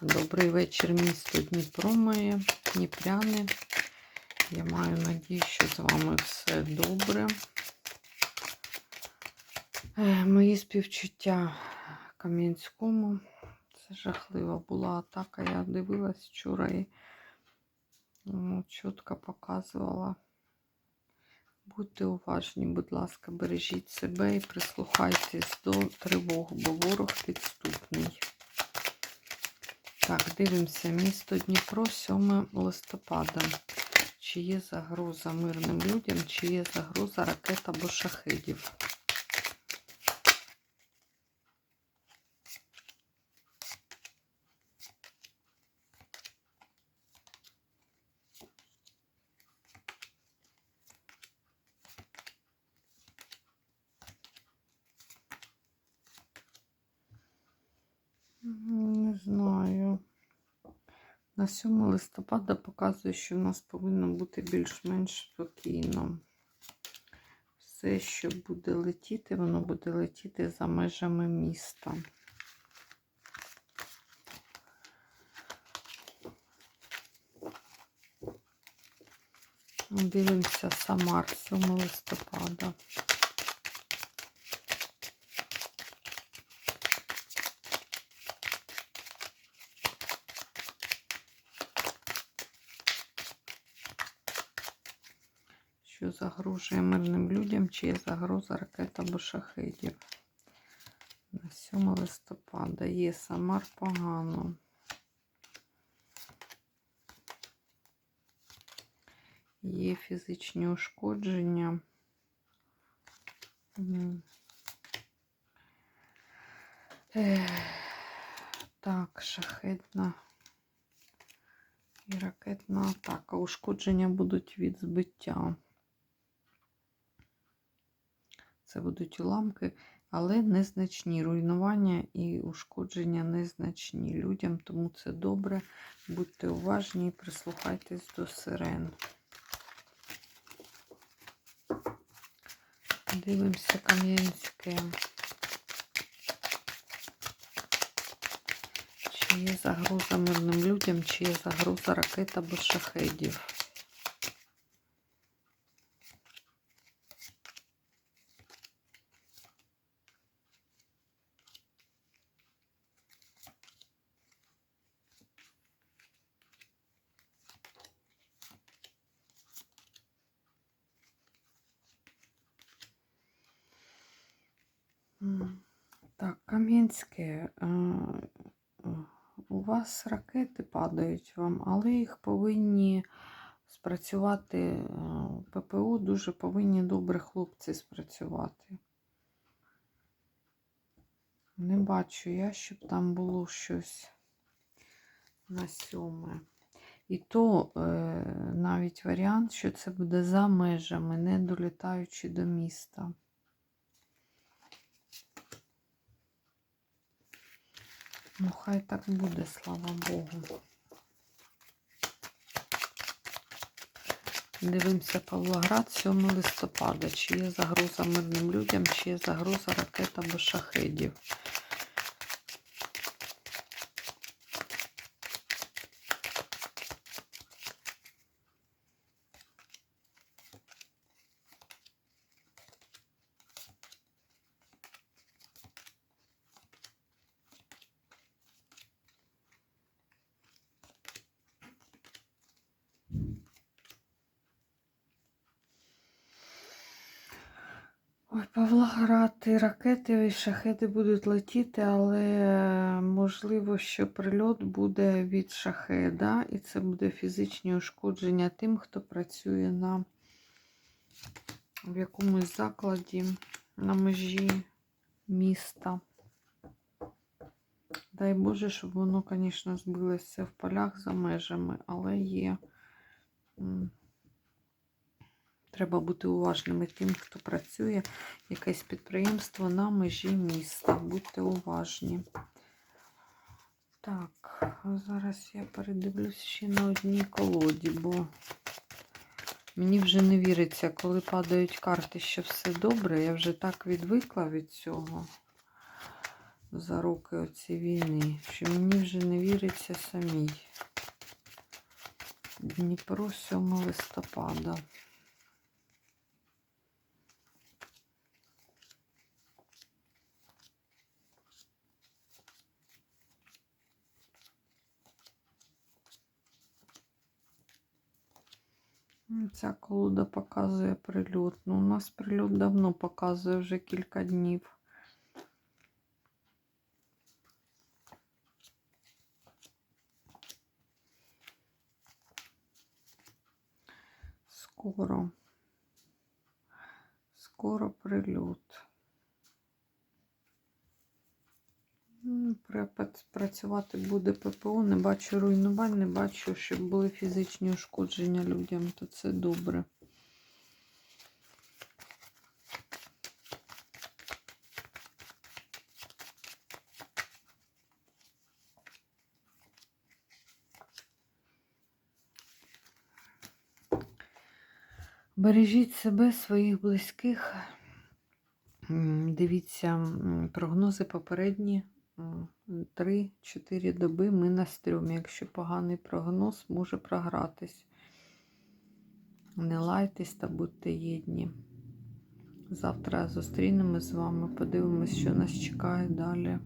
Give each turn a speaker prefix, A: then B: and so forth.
A: Добрий вечір, місто Дніпро моє, Дніпряни. Я маю надію, що з вами все добре. Е, Мої співчуття Кам'янському. Це жахлива була атака. Я дивилась вчора і ну, чітко показувала. Будьте уважні, будь ласка, бережіть себе і прислухайтесь до тривог, бо ворог підступний. Так, дивимося. Місто Дніпро, 7 листопада. Чи є загроза мирним людям, чи є загроза ракет або шахедів? На 7 листопада показує, що в нас повинно бути більш-менш спокійно. Все, що буде летіти, воно буде летіти за межами міста. Дивимося Самар 7 листопада. Що загрожує мирним людям, чи є загроза ракет або шахедів? На 7 листопада є Самар погано. Є фізичні ушкодження. Так, шахедна і ракетна атака. Ушкодження будуть від збиття. Це будуть уламки, але незначні. Руйнування і ушкодження незначні людям, тому це добре. Будьте уважні і прислухайтесь до сирен. Дивимося Кам'янське. Чи є загроза мирним людям, чи є загроза ракет або шахедів? М, Так, Кам'янське. е, У вас ракети падають вам, але їх повинні спрацювати е, ППО, дуже повинні добре хлопці спрацювати. Не бачу я, щоб там було щось на сьоме. І то е, навіть варіант, що це буде за межами, не долітаючи до міста. Ну, хай так буде, слава Богу. Дивимося Павлоград 7 листопада. Чи є загроза мирним людям, чи є загроза ракет або шахедів. Ой, Павлоград, і ракети і шахеди будуть летіти, але можливо, що прильот буде від шахеда, і це буде фізичні ушкодження тим, хто працює на в якомусь закладі на межі міста. Дай Боже, щоб воно, звісно, збилося в полях за межами, але є. Треба бути уважними тим, хто працює, якесь підприємство на межі міста. Будьте уважні. Так, зараз я передивлюсь ще на одній колоді, бо мені вже не віриться, коли падають карти, що все добре. Я вже так відвикла від цього. за роки оці війни, що мені вже не віриться самій. Дніпро 7 листопада. Ця колода показує прильот. Ну, у нас прильот давно показує вже кілька днів. Скоро. Скоро прильот. Працювати буде ППО, не бачу руйнувань, не бачу, щоб були фізичні ушкодження людям, то це добре. Бережіть себе, своїх близьких. Дивіться прогнози попередні. 3-4 доби ми на стрьомі. Якщо поганий прогноз, може програтись. Не лайтесь та будьте єдні. Завтра зустрінемось з вами, подивимось, що нас чекає далі.